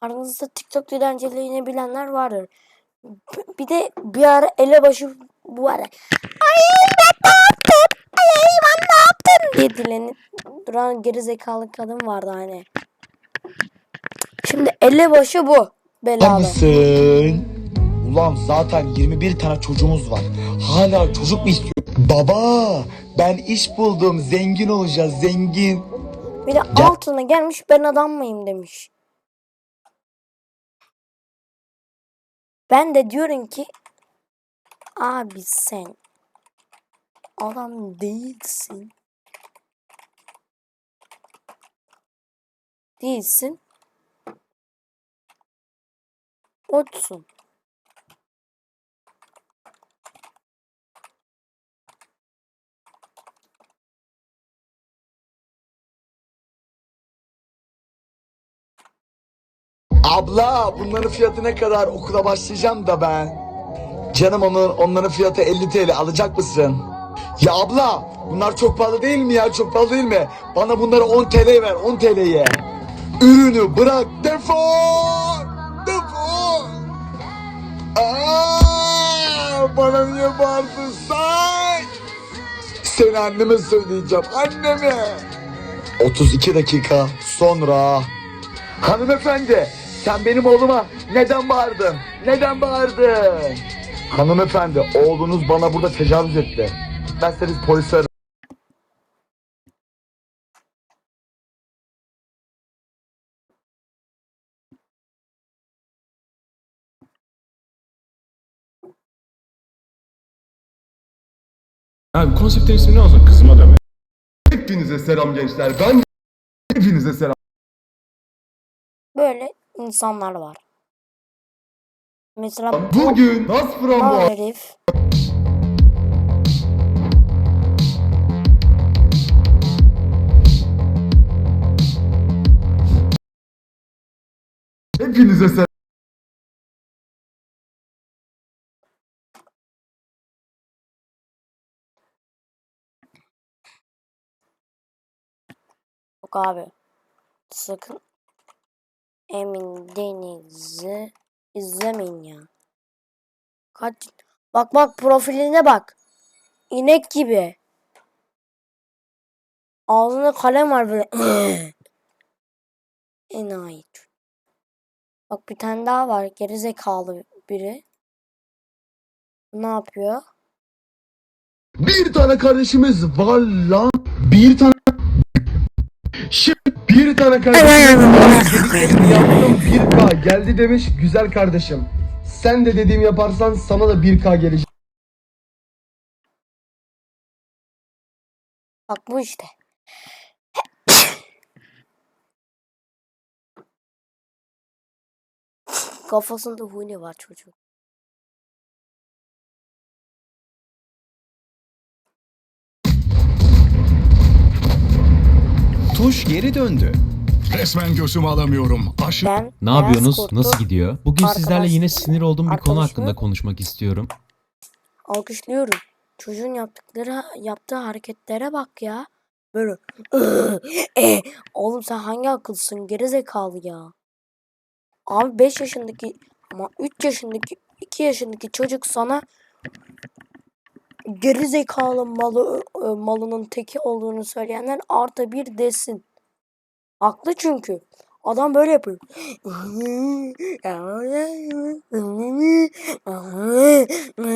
Aranızda TikTok dilenciliğini bilenler vardır. Bir de bir ara elebaşı bu ara. Ay ben ne yaptım? Ay ben ne yaptım? diye dilenip duran gerizekalı kadın vardı hani. Şimdi elebaşı bu. Var Belalı. mısın? Ulan zaten 21 tane çocuğumuz var. Hala çocuk mu istiyor? Baba ben iş buldum. Zengin olacağız zengin. Bir de altına gelmiş ben adam mıyım demiş. Ben de diyorum ki abi sen adam değilsin. Değilsin. Otsun. Abla bunların fiyatı ne kadar? Okula başlayacağım da ben. Canım onun, onların fiyatı 50 TL alacak mısın? Ya abla bunlar çok pahalı değil mi ya? Çok pahalı değil mi? Bana bunları 10 TL ver 10 TL'ye. Ürünü bırak defol. Defol. Aa, bana niye bağırdın sen? Seni anneme söyleyeceğim anneme. 32 dakika sonra. Hanımefendi, sen benim oğluma neden bağırdın? Neden bağırdın? Hanımefendi, oğlunuz bana burada tecavüz etti. İsterseniz polisi arayın. Abi konseptin ismi ne olsun? Kızıma deme. Hepinize selam gençler. Ben hepinize selam. Böyle insanlar var. Mesela bu, Bugün Nas bu Framboğaz herif hepinize selam. Yok abi. Sakın Emin Deniz'i izlemeyin ya. Kaç Bak bak profiline bak. İnek gibi. Ağzında kalem var böyle. Enayi. Bak bir tane daha var. Gerizekalı biri. Ne yapıyor? Bir tane kardeşimiz var lan. Bir tane Şimdi bir tane. Dediklerimi yaptım 1K geldi demiş güzel kardeşim. Sen de dediğimi yaparsan sana da 1K gelecek. Bak bu işte. Kafasında huni var çocuğun. Tuş geri döndü. Resmen gözümü alamıyorum. Aşı Ben Ne beyaz yapıyorsunuz? kurtlu Nasıl gidiyor? Bugün sizlerle yine arkadaş- sinir olduğum bir konu arkadaşımı- hakkında konuşmak istiyorum. Alkışlıyorum. Çocuğun yaptıkları yaptığı hareketlere bak ya. Böyle e, oğlum sen hangi akıllısın gerizekalı ya. Abi 5 yaşındaki ama 3 yaşındaki 2 yaşındaki çocuk sana gerizekalı malı e, malının teki olduğunu söyleyenler artı bir desin. Haklı çünkü. Adam böyle yapıyor.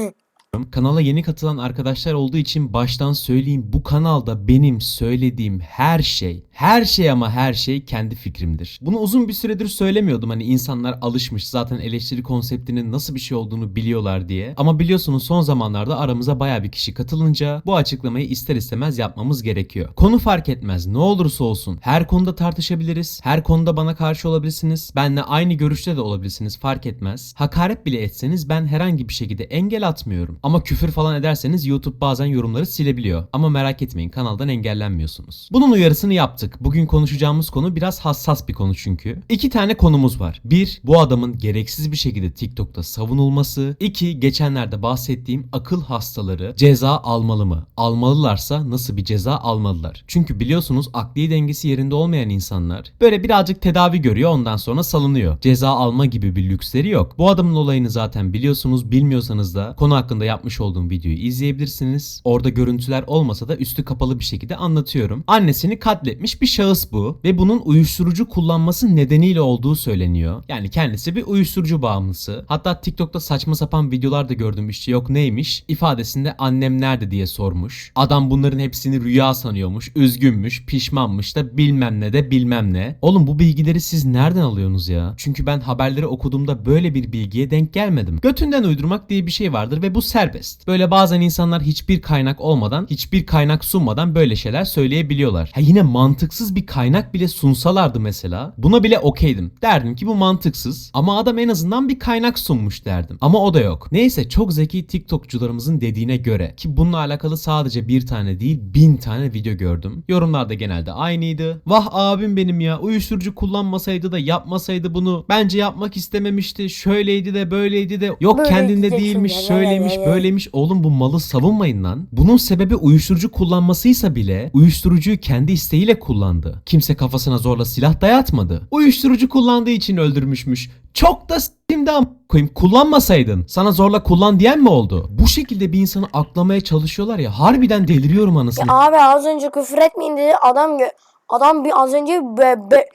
Kanala yeni katılan arkadaşlar olduğu için baştan söyleyeyim bu kanalda benim söylediğim her şey, her şey ama her şey kendi fikrimdir. Bunu uzun bir süredir söylemiyordum hani insanlar alışmış zaten eleştiri konseptinin nasıl bir şey olduğunu biliyorlar diye. Ama biliyorsunuz son zamanlarda aramıza baya bir kişi katılınca bu açıklamayı ister istemez yapmamız gerekiyor. Konu fark etmez ne olursa olsun her konuda tartışabiliriz, her konuda bana karşı olabilirsiniz, benle aynı görüşte de olabilirsiniz fark etmez. Hakaret bile etseniz ben herhangi bir şekilde engel atmıyorum. Ama küfür falan ederseniz YouTube bazen yorumları silebiliyor. Ama merak etmeyin kanaldan engellenmiyorsunuz. Bunun uyarısını yaptık. Bugün konuşacağımız konu biraz hassas bir konu çünkü. İki tane konumuz var. Bir, bu adamın gereksiz bir şekilde TikTok'ta savunulması. İki, geçenlerde bahsettiğim akıl hastaları ceza almalı mı? Almalılarsa nasıl bir ceza almalılar? Çünkü biliyorsunuz akli dengesi yerinde olmayan insanlar böyle birazcık tedavi görüyor ondan sonra salınıyor. Ceza alma gibi bir lüksleri yok. Bu adamın olayını zaten biliyorsunuz. Bilmiyorsanız da konu hakkında yapmış olduğum videoyu izleyebilirsiniz. Orada görüntüler olmasa da üstü kapalı bir şekilde anlatıyorum. Annesini katletmiş bir şahıs bu ve bunun uyuşturucu kullanması nedeniyle olduğu söyleniyor. Yani kendisi bir uyuşturucu bağımlısı. Hatta TikTok'ta saçma sapan videolar da gördüm işte yok neymiş ifadesinde annem nerede diye sormuş. Adam bunların hepsini rüya sanıyormuş, üzgünmüş, pişmanmış da bilmem ne de bilmem ne. Oğlum bu bilgileri siz nereden alıyorsunuz ya? Çünkü ben haberleri okuduğumda böyle bir bilgiye denk gelmedim. Götünden uydurmak diye bir şey vardır ve bu serbest. Böyle bazen insanlar hiçbir kaynak olmadan, hiçbir kaynak sunmadan böyle şeyler söyleyebiliyorlar. Ha yine mantıksız bir kaynak bile sunsalardı mesela buna bile okeydim. Derdim ki bu mantıksız ama adam en azından bir kaynak sunmuş derdim. Ama o da yok. Neyse çok zeki TikTokçularımızın dediğine göre ki bununla alakalı sadece bir tane değil bin tane video gördüm. Yorumlarda genelde aynıydı. Vah abim benim ya uyuşturucu kullanmasaydı da yapmasaydı bunu bence yapmak istememişti. Şöyleydi de böyleydi de yok Böyle kendinde değilmiş şöyleymiş ya, ya. böyleymiş. Oğlum bu malı savunmayın lan. Bunun sebebi uyuşturucu kullanmasıysa bile uyuşturucuyu kendi isteğiyle kullandı. Kimse kafasına zorla silah dayatmadı. Uyuşturucu kullandığı için öldürmüşmüş. Çok da s**timde koyayım kullanmasaydın sana zorla kullan diyen mi oldu? Bu şekilde bir insanı aklamaya çalışıyorlar ya harbiden deliriyorum anasını. Abi az önce küfür etmeyin dedi. Adam adam bir az önce be, be,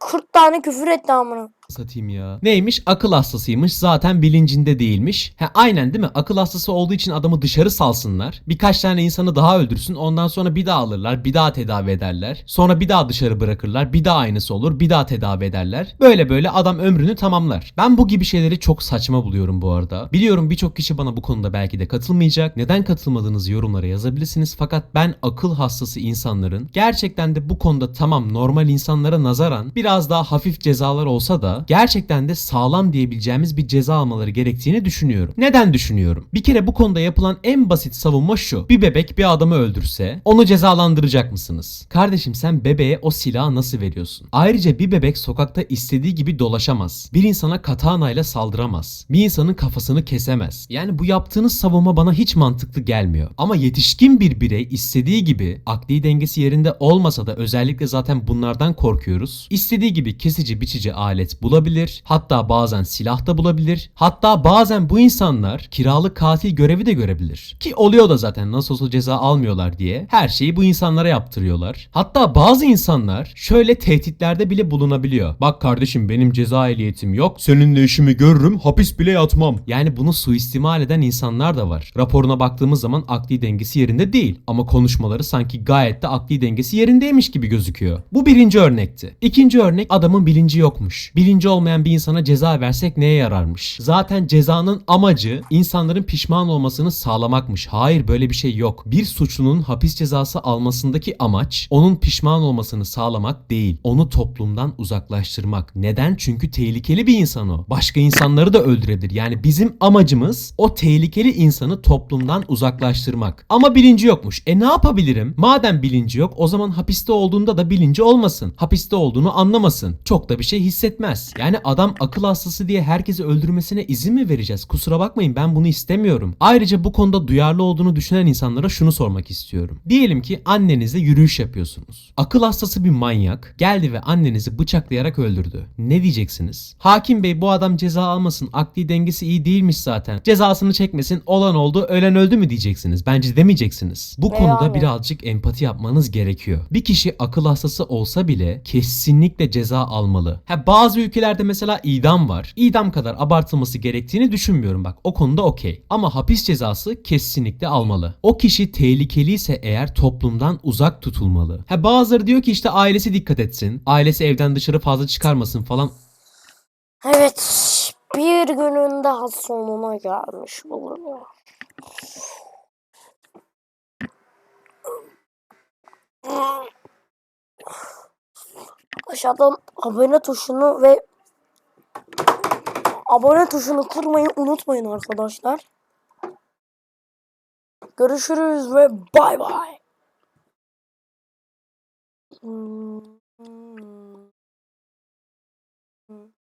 40 tane küfür etti amına. Satayım ya. Neymiş? Akıl hastasıymış. Zaten bilincinde değilmiş. He aynen değil mi? Akıl hastası olduğu için adamı dışarı salsınlar. Birkaç tane insanı daha öldürsün. Ondan sonra bir daha alırlar. Bir daha tedavi ederler. Sonra bir daha dışarı bırakırlar. Bir daha aynısı olur. Bir daha tedavi ederler. Böyle böyle adam ömrünü tamamlar. Ben bu gibi şeyleri çok saçma buluyorum bu arada. Biliyorum birçok kişi bana bu konuda belki de katılmayacak. Neden katılmadığınızı yorumlara yazabilirsiniz. Fakat ben akıl hastası insanların gerçekten de bu konuda tamam normal insanlara nazaran biraz daha hafif cezalar olsa da gerçekten de sağlam diyebileceğimiz bir ceza almaları gerektiğini düşünüyorum. Neden düşünüyorum? Bir kere bu konuda yapılan en basit savunma şu. Bir bebek bir adamı öldürse onu cezalandıracak mısınız? Kardeşim sen bebeğe o silahı nasıl veriyorsun? Ayrıca bir bebek sokakta istediği gibi dolaşamaz. Bir insana katana ile saldıramaz. Bir insanın kafasını kesemez. Yani bu yaptığınız savunma bana hiç mantıklı gelmiyor. Ama yetişkin bir birey istediği gibi akli dengesi yerinde olmasa da özellikle zaten bunlardan korkuyoruz. İstediği gibi kesici biçici alet bulabilir. Hatta bazen silah da bulabilir. Hatta bazen bu insanlar kiralık katil görevi de görebilir. Ki oluyor da zaten nasıl olsa ceza almıyorlar diye. Her şeyi bu insanlara yaptırıyorlar. Hatta bazı insanlar şöyle tehditlerde bile bulunabiliyor. Bak kardeşim benim ceza ehliyetim yok. Seninle işimi görürüm hapis bile yatmam. Yani bunu suistimal eden insanlar da var. Raporuna baktığımız zaman akli dengesi yerinde değil. Ama konuşmaları sanki gayet de akli dengesi yerindeymiş gibi gözüküyor. Bu birinci örnekti. İkinci örnek adamın bilinci yokmuş. Bilinci olmayan bir insana ceza versek neye yararmış? Zaten cezanın amacı insanların pişman olmasını sağlamakmış. Hayır böyle bir şey yok. Bir suçlunun hapis cezası almasındaki amaç onun pişman olmasını sağlamak değil. Onu toplumdan uzaklaştırmak. Neden? Çünkü tehlikeli bir insan o. Başka insanları da öldürebilir. Yani bizim amacımız o tehlikeli insanı toplumdan uzaklaştırmak. Ama bilinci yokmuş. E ne yapabilirim? Madem bilinci yok o zaman hapiste olduğunda da bilinci olmasın. Hapiste olduğunu anlamasın. Çok da bir şey hissetmez. Yani adam akıl hastası diye herkesi öldürmesine izin mi vereceğiz? Kusura bakmayın ben bunu istemiyorum. Ayrıca bu konuda duyarlı olduğunu düşünen insanlara şunu sormak istiyorum. Diyelim ki annenizle yürüyüş yapıyorsunuz. Akıl hastası bir manyak geldi ve annenizi bıçaklayarak öldürdü. Ne diyeceksiniz? Hakim bey bu adam ceza almasın. Akli dengesi iyi değilmiş zaten. Cezasını çekmesin. Olan oldu, ölen öldü mü diyeceksiniz. Bence demeyeceksiniz. Bu E konuda yani. birazcık empati yapmanız gerekiyor. Bir kişi akıl hastası olsa bile kesinlikle ceza almalı. Ha bazı ülkelerde mesela idam var. İdam kadar abartılması gerektiğini düşünmüyorum bak. O konuda okey. Ama hapis cezası kesinlikle almalı. O kişi tehlikeliyse eğer toplumdan uzak tutulmalı. Ha bazıları diyor ki işte ailesi dikkat etsin. Ailesi evden dışarı fazla çıkarmasın falan. Evet. Bir günün daha sonuna gelmiş bulunuyor aşağıdan abone tuşunu ve abone tuşunu kırmayı unutmayın arkadaşlar. Görüşürüz ve bay bay. Hmm. Hmm.